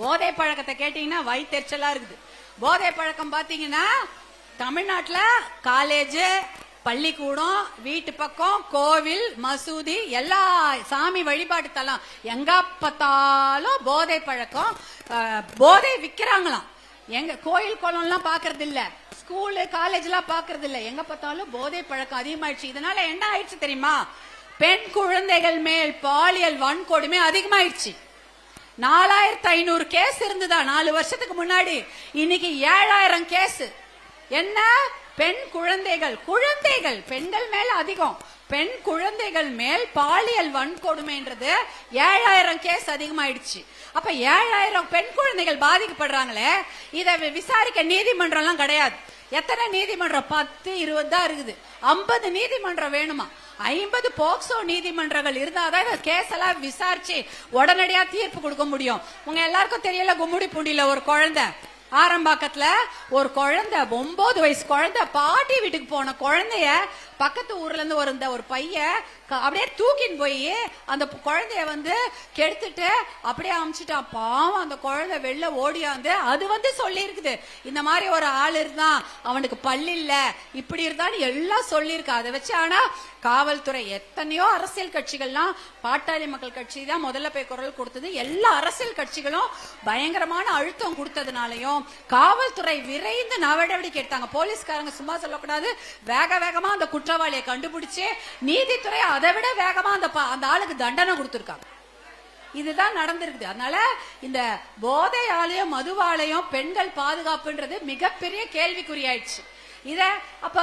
போதை பழக்கத்தை கேட்டீங்கன்னா வயிற்றுச்சலா இருக்குது. போதை பழக்கம் பாத்தீங்கன்னா தமிழ்நாட்டுல காலேஜ் பள்ளிக்கூடம் வீட்டு பக்கம் கோவில் மசூதி எல்லா சாமி வழிபாட்டு தலம். எங்க பார்த்தாலும் போதை பழக்கம் போதை விற்கிறாங்களாம் எங்க கோயில் குளம்லாம் பாக்குறது இல்ல ஸ்கூலு காலேஜ்லாம் பாக்குறது இல்ல எங்க பார்த்தாலும் போதை பழக்கம் அதிகமாயிடுச்சு. இதனால என்ன ஆயிடுச்சு தெரியுமா? பெண் குழந்தைகள் மேல் பாலியல் வன்கொடுமை அதிகமாயிடுச்சு. நாலாயிரத்தி ஐநூறு கேஸ் இருந்ததா? நாலு வருஷத்துக்கு முன்னாடி. இன்னைக்கு ஏழாயிரம் கேஸ் என்ன? பெண் குழந்தைகள். குழந்தைகள் பெண்கள் மேல அதிகம். பெண் குழந்தைகள் மேல் பாலியல் வன்கொடுமைன்றது ஏழாயிரம் கேஸ் அதிகமாயிடுச்சு. அப்ப ஏழாயிரம் பெண் குழந்தைகள் பாதிக்கப்படுறாங்களே? இதை விசாரிக்க நீதிமன்றம்லாம் கிடையாது. எத்தனை நீதிமன்றம்? பத்து இருபது தான் இருக்குது. ஐம்பது நீதிமன்றம் வேணுமா? ஐம்பது போக்சோ நீதிமன்றங்கள் இருந்தாதான் இந்த கேஸ் எல்லாம் விசாரிச்சு உடனடியா தீர்ப்பு கொடுக்க முடியும். உங்க எல்லாருக்கும் தெரியல கும்முடி பூண்டியில ஒரு குழந்தை. ஆரம்பாக்கத்துல ஒரு குழந்தை ஒன்பது வயசு குழந்தை பாட்டி வீட்டுக்கு போன குழந்தைய பக்கத்து ஊர்ல இருந்து ஒரு இந்த ஒரு பையன் அப்படியே தூக்கின்னு போய் அந்த குழந்தைய வந்து கெடுத்துட்டு அப்படியே அமிச்சிட்டான். பாவம் அந்த குழந்தை வெளில ஓடியாந்து அது வந்து சொல்லி இருக்குது இந்த மாதிரி ஒரு ஆள் இருந்தான் அவனுக்கு பல்லு இல்ல இப்படி இருந்தான்னு எல்லாம் சொல்லியிருக்கு. அதை வச்சு ஆனா காவல்துறை எத்தனையோ அரசியல் கட்சிகள்லாம் பாட்டாளி மக்கள் கட்சி தான் முதல்ல போய் குரல் கொடுத்தது. எல்லா அரசியல் கட்சிகளும் பயங்கரமான அழுத்தம் கொடுத்ததுனாலையும் காவல்துறை விரைந்து நடவடிக்கை எடுத்தாங்க. போலீஸ்காரங்க சும்மா சொல்லக்கூடாது. வேக வேகமா அந்த குற்றவாளியை கண்டுபிடிச்சு நீதித்துறை அதை விட வேகமா அந்த அந்த ஆளுக்கு தண்டனை கொடுத்துருக்காங்க. இதுதான் நடந்திருக்குது. அதனால இந்த போதையாலையும் மதுவாலையும் பெண்கள் பாதுகாப்புன்றது மிகப்பெரிய கேள்விக்குறியாயிடுச்சு. இத அப்ப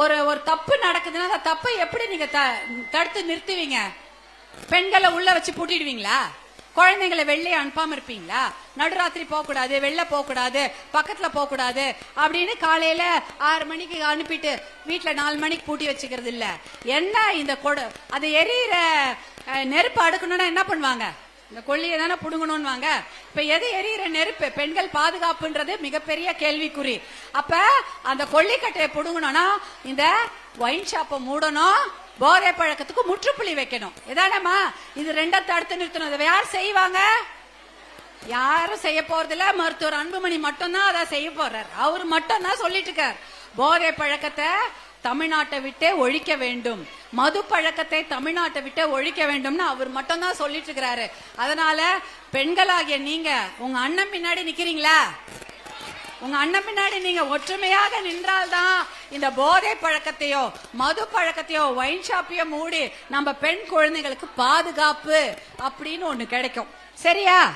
ஒரு ஒரு தப்பு நடக்குதுன்னா அந்த தப்பை எப்படி நீங்க தடுத்து நிறுத்துவீங்க? பெண்களை உள்ள வச்சு பூட்டிடுவீங்களா? குழந்தைங்களை வெளியே அனுப்பாம இருப்பீங்களா? நடுராத்திரி போக கூடாது வெளில போக கூடாது பக்கத்துல போக கூடாது அப்படின்னு காலையில ஆறு மணிக்கு அனுப்பிட்டு வீட்டுல நாலு மணிக்கு பூட்டி வச்சுக்கிறது இல்ல. என்ன இந்த கொடு அது எரியிற நெருப்பு அடுக்கணும்னா என்ன பண்ணுவாங்க? இந்த கொல்லியை தானே புடுங்கணும்னு வாங்க இப்ப எது எரியிற நெருப்பு? பெண்கள் பாதுகாப்புன்றது மிகப்பெரிய கேள்விக்குறி. அப்ப அந்த கொல்லிக்கட்டையை புடுங்கணும்னா இந்த ஒயின் ஷாப்பை மூடணும் போதை பழக்கத்துக்கு முற்றுப்புள்ளி வைக்கணும். இதானம்மா? இது ரெண்டை தடுத்து நிறுத்தணும். இதை யார் செய்வாங்க? யாரும் செய்ய போறதில்ல. மருத்துவர் அன்புமணி மட்டும்தான் அதை செய்ய போறார். அவர் மட்டும் தான் சொல்லிட்டு இருக்கார். போதை பழக்கத்தை தமிழ்நாட்டை விட்டே ஒழிக்க வேண்டும். மது பழக்கத்தை தமிழ்நாட்டை விட்டே ஒழிக்க வேண்டும்னு அவர் மட்டும்தான் சொல்லிட்டு இருக்கிறாரு. அதனால பெண்களாகிய நீங்க உங்க அண்ணன் பின்னாடி நிக்கிறீங்களா? உங்க அண்ணன் பின்னாடி நீங்க ஒற்றுமையாக நின்றால்தான் இந்த போதை பழக்கத்தையோ மது பழக்கத்தையோ ஒயின் ஷாப்பையோ மூடி நம்ம பெண் குழந்தைகளுக்கு பாதுகாப்பு அப்படின்னு ஒண்ணு கிடைக்கும். சரியா?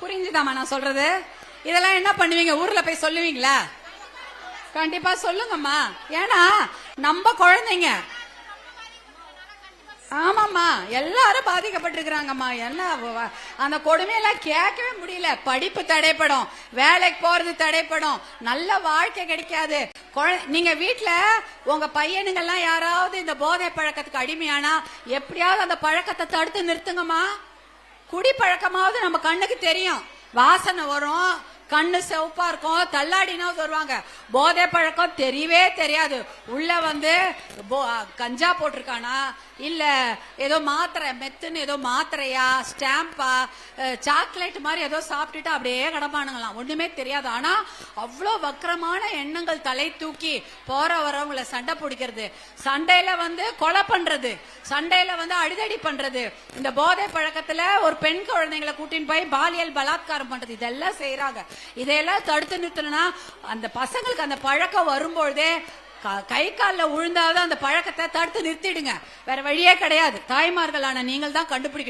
புரிஞ்சுதாம்மா நான் சொல்றது? இதெல்லாம் என்ன பண்ணுவீங்க? ஊர்ல போய் சொல்லுவீங்களா? கண்டிப்பா சொல்லுங்கம்மா. ஏன்னா நம்ம குழந்தைங்க. ஆமாம்மா. எல்லாரும் பாதிக்கப்பட்டிருக்கிறாங்கம்மா. என்ன அந்த கொடுமையெல்லாம் கேட்கவே முடியல. படிப்பு தடைப்படும். வேலைக்கு போறது தடைப்படும். நல்ல வாழ்க்கை கிடைக்காது. குழ- நீங்க வீட்டுல உங்க பையனுங்கெல்லாம் யாராவது இந்த போதை பழக்கத்துக்கு அடிமையானா எப்படியாவது அந்த பழக்கத்தை தடுத்து நிறுத்துங்கம்மா. குடி பழக்கமாவது நம்ம கண்ணுக்கு தெரியும். வாசனை வரும். கண்ணு சிவப்பா இருக்கும் தள்ளாடினா வருவாங்க. போதை பழக்கம் தெரியவே தெரியாது. உள்ள வந்து போ- கஞ்சா போட்டிருக்கானா? இல்ல ஏதோ மாத்திரை மெத்துன்னு ஏதோ மாத்திரையா ஸ்டாம்பா சாக்லேட் மாதிரி ஏதோ சாப்பிட்டுட்டு அப்படியே கிடப்பானுங்களாம். ஒண்ணுமே தெரியாது. ஆனா அவ்வளோ வக்கரமான எண்ணங்கள் தலை தூக்கி போற வரவங்களை சண்டை பிடிக்கிறது. சண்டையில வந்து கொலை பண்றது. சண்டையில வந்து அடிதடி பண்றது. இந்த போதை பழக்கத்துல ஒரு பெண் குழந்தைங்களை கூட்டின்னு போய் பாலியல் பலாத்காரம் பண்றது. இதெல்லாம் செய்யறாங்க இதையெல்லாம் தடுத்து நிறுத்தணும்னா அந்த பசங்களுக்கு அந்த பழக்கம் வரும்பொழுதே கை காலில் உழுந்தாவது அந்த பழக்கத்தை தடுத்து நிறுத்திடுங்க. வேற வழியே கிடையாது. தாய்மார்களான நீங்கள் தான் கண்டுபிடிக்கணும்